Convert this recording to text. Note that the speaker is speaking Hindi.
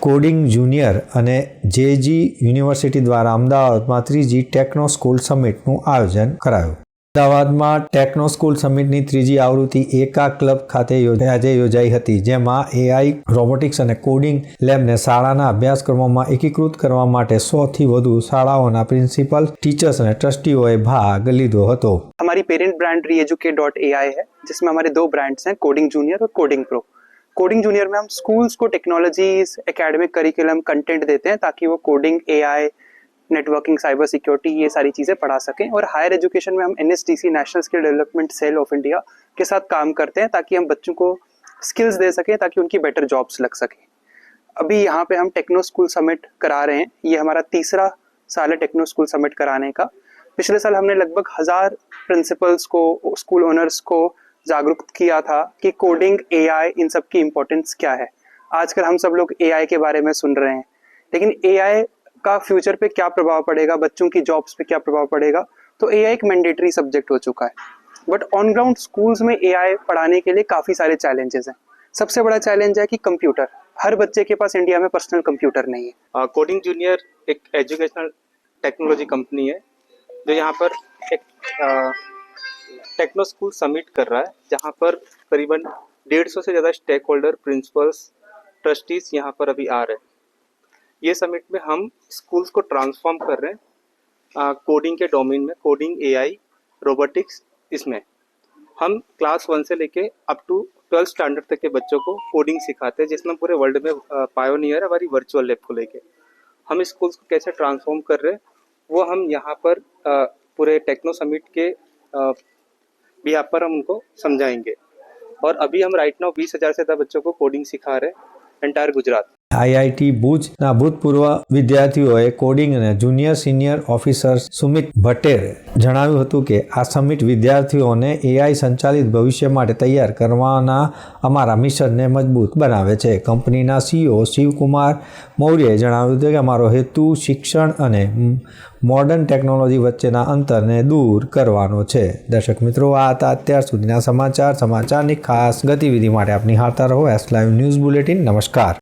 કોડિંગ જુનિયર અને જેજી યુનિવર્સિટી દ્વારા અમદાવાદમાં ત્રીજી ટેકનો સ્કૂલ સમિટનું આયોજન કરાયું અમદાવાદમાં ટેકનો સ્કૂલ સમિટની ત્રીજી આવૃત્તિ એકા ક્લબ ખાતે યોજાઈ- આજે યોજાઈ હતી જેમાં એઆઈ રોબોટિક્સ અને કોડિંગ લેબને શાળાના અભ્યાસક્રમોમાં એકીકૃત કરવા માટે સોથી વધુ શાળાઓના પ્રિન્સિપલ ટીચર્સ અને ટ્રસ્ટીઓએ ભાગ લીધો હતો हमारी parent brand reeduke dot a है जिसमें हमारे दो ब्रांड्स हैं कोडिंग जूनियर और कोडिंग प्रो कोडिंग जूनियर में हम स्कूल्स को टेक्नोलॉजीज़ एकेडमिक करिकुलम कंटेंट देते हैं ताकि वो coding AI networking cyber security ये सारी चीज़ें पढ़ा सकें और हायर एजुकेशन में हम NSDC national skill development cell of India के साथ काम करते हैं ताकि हम बच्चों को स्किल्स दे सकें ताकि उनकी बेटर जॉब्स लग सकें। अभी यहाँ पे हम टेक्नो स्कूल समिट करा रहे हैं। ये हमारा तीसरा साल है टेक्नो स्कूल समिट कराने का। पिछले साल हमने लगभग हज़ार प्रिंसिपल्स को स्कूल ओनर्स को जागरूक किया था कि कोडिंग एआई इन सब की इम्पोर्टेंस क्या है। आजकल हम सब लोग एआई के बारे में सुन रहे हैं। लेकिन एआई का फ्यूचर पे क्या प्रभाव पड़ेगा? बच्चों की जॉब्स पे क्या प्रभाव पड़ेगा? तो एआई एक मैंडेटरी सब्जेक्ट हो चुका है। बट ऑन ग्राउंड स्कूल्स में एआई पढ़ाने के लिए काफ़ी सारे चैलेंजेस हैं। सबसे बड़ा चैलेंज है कि कंप्यूटर हर बच्चे के पास इंडिया में पर्सनल कंप्यूटर नहीं है। कोडिंग जूनियर एक एजुकेशनल टेक्नोलॉजी कंपनी है, जो यहाँ पर एक टेक्नो स्कूल समिट कर रहा है जहाँ पर करीबन डेढ़ सौ से ज़्यादा स्टेक होल्डर प्रिंसिपल्स ट्रस्टीज यहाँ पर अभी आ रहे हैं। ये समिट में हम स्कूल्स को ट्रांसफॉर्म कर रहे हैं कोडिंग के डोमेन में कोडिंग एआई रोबोटिक्स इसमें। हम क्लास वन से लेके अप टू ट्वेल्थ स्टैंडर्ड तक के बच्चों को कोडिंग सिखाते हैं जिसमें पूरे वर्ल्ड में पायोनियर हमारी वर्चुअल लैब को लेके। हम स्कूल्स को कैसे ट्रांसफॉर्म कर रहे हैं वो हम यहाँ पर अ, पूरे टेक्नो समिट के भी यहाँ पर हम उनको समझाएँगे। और अभी हम राइट नाउ बीस हज़ार से ज़्यादा बच्चों को कोडिंग सिखा रहे हैं एंटायर गुजरात। આઈઆઈટી ભુજના ભૂતપૂર્વ વિદ્યાર્થીઓએ કોડિંગ અને junior senior officer Sumit Bhattare જણાવ્યું હતું કે આ સમિટ વિદ્યાર્થીઓને એઆઈ સંચાલિત ભવિષ્ય માટે તૈયાર કરવાના અમારા મિશનને મજબૂત બનાવે છે. કંપનીના સીઈઓ શિવકુમાર મૌર્યએ જણાવ્યું હતું કે અમારો હેતુ શિક્ષણ અને મોડર્ન ટેકનોલોજી વચ્ચેના અંતરને દૂર કરવાનો છે. દર્શક મિત્રો, આ હતા અત્યાર સુધીના સમાચાર. સમાચારની ખાસ ગતિવિધિ માટે આપની હારતા રહો. એસ લાઈવ ન્યૂઝ બુલેટિન નમસ્કાર.